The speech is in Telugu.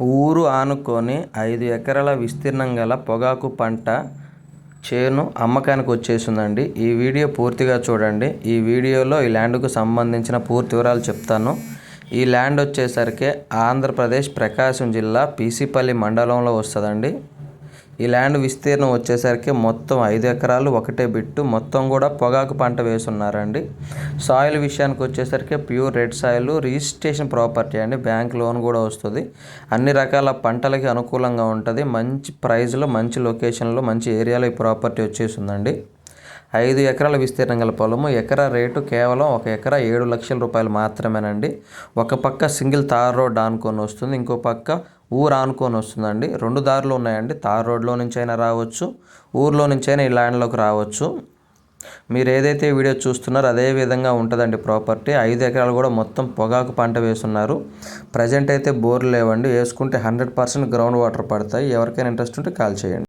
ఊరు ఆనుకొని ఐదు ఎకరాల విస్తీర్ణం గల పొగాకు పంట చేను అమ్మకానికి వచ్చేసిందండి. ఈ వీడియో పూర్తిగా చూడండి. ఈ వీడియోలో ఈ ల్యాండ్కు సంబంధించిన పూర్తి వివరాలు చెప్తాను. ఈ ల్యాండ్ వచ్చేసరికి ఆంధ్రప్రదేశ్ ప్రకాశం జిల్లా పీసీపల్లి మండలంలో వస్తుందండి. ఈ ల్యాండ్ విస్తీర్ణం వచ్చేసరికి మొత్తం ఐదు ఎకరాలు ఒకటే బిట్టు. మొత్తం కూడా పొగాకు పంట వేసున్నారండి సాయిల్ విషయానికి వచ్చేసరికి pure red soil registration property అండి. బ్యాంక్ లోన్ కూడా వస్తుంది. అన్ని రకాల పంటలకి అనుకూలంగా ఉంటుంది. మంచి ప్రైస్లో మంచి లొకేషన్లో మంచి ఏరియాలో ఈ ప్రాపర్టీ వచ్చేసిందండి ఐదు ఎకరాల విస్తీర్ణం గల పొలము. ఎకరా రేటు కేవలం ఒక ఎకరా ఏడు లక్షల రూపాయలు మాత్రమేనండి. ఒక పక్క సింగిల్ తార్ రోడ్ ఆనుకొని వస్తుంది. ఇంకో పక్క ఊరు ఆనుకొని వస్తుందండి. రెండు దారులు ఉన్నాయండి. తార్ రోడ్లో నుంచి అయినా రావచ్చు ఊర్లో నుంచి అయినా ఈ ల్యాండ్లోకి రావచ్చు. మీరు ఏదైతే వీడియో చూస్తున్నారో అదే విధంగా ఉంటుందండి ప్రాపర్టీ. ఐదు ఎకరాలు కూడా మొత్తం పొగాకు పంట వేస్తున్నారు. ప్రజెంట్ అయితే బోర్లు లేవండి. వేసుకుంటే హండ్రెడ్ పర్సెంట్ గ్రౌండ్ వాటర్ పడతాయి. ఎవరికైనా ఇంట్రెస్ట్ ఉంటే కాల్ చేయండి.